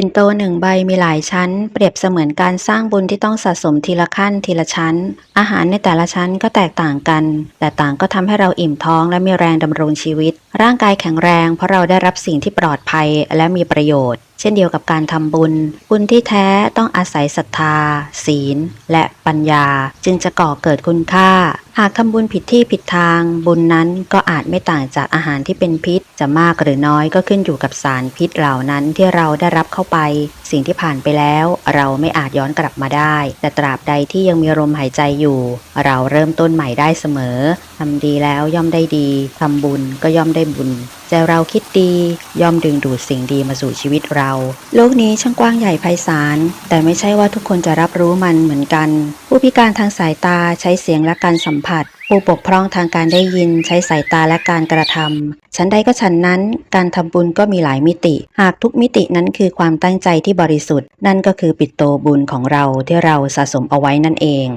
ปิ่นโตหนึ่งใบมีหลายชั้น เปรียบเสมือนการสร้างบุญที่ต้องสะสมทีละขั้นทีละชั้น อาหารในแต่ละชั้นก็แตกต่างกัน แต่ต่างก็ทำให้เราอิ่มท้องและมีแรงดำรงชีวิต ร่างกายแข็งแรงเพราะเราได้รับสิ่งที่ปลอดภัยและมีประโยชน์ เช่นเดียวกับการทำบุญ บุญที่แท้ต้องอาศัยศรัทธา ศีล และปัญญา จึงจะก่อเกิดคุณค่า หากทำบุญผิดที่ผิดทาง บุญนั้นก็อาจไม่ต่างจากอาหารที่เป็นพิษ จะมากหรือน้อยก็ขึ้นอยู่กับสารพิษเหล่านั้นที่เราได้รับเข้าไป สิ่งที่ผ่านไปแล้ว เราไม่อาจย้อนกลับมาได้ แต่ตราบใดที่ยังมีลมหายใจอยู่ เราเริ่มต้นใหม่ได้เสมอทำดีแล้วย่อมได้ดีทำบุญก็ย่อมได้บุญ ใจเราคิดดีย่อมดึงดูดสิ่งดีมาสู่ชีวิตเรา โลกนี้ช่างกว้างใหญ่ไพศาล แต่ไม่ใช่ว่าทุกคนจะรับรู้มันเหมือนกัน ผู้พิการทางสายตาใช้เสียงและการสัมผัส ผู้ปกพร่องทางการได้ยินใช้สายตาและการกระทำฉันใดก็ฉันนั้น การทำบุญก็มีหลายมิติ หากทุกมิตินั้นคือความตั้งใจที่บริสุทธิ์ นั่นก็คือปิดโตบุญของเราที่เราสะสมเอาไว้นั่นเอง